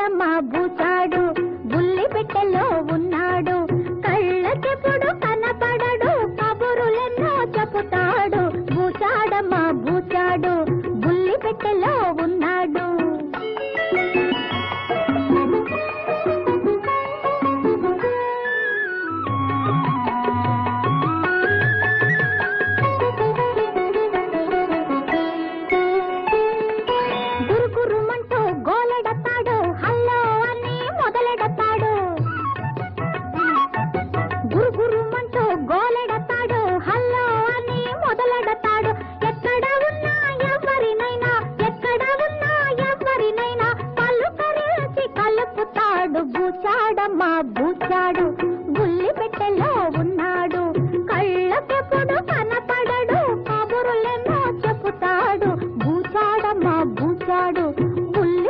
బూచాడమ్మా బూచాడు బుల్లి పెట్టెలో ఉన్నాడు. కళ్ళకెప్పుడు కనపడడు కబురులెన్నో చెబుతాడు బూచాడమ్మా బూచాడు బుల్లి పెట్టెలో ఉన్నాడు గురు గోలెడతాడు హల్లో అని మొదలెడతాడు. ఎక్కడ ఉన్నా ఎవరినైనా ఎక్కడ ఉన్నా ఎవరినైనా పలుకరించి కలుపుతాడు. బూచాడమ్మా బూచాడు గుల్లి పెట్టెలో ఉన్నాడు. కళ్ళకెప్పుడు కనపడడు కబురులెన్నో చెబుతాడు బూచాడమ్మా బూచాడు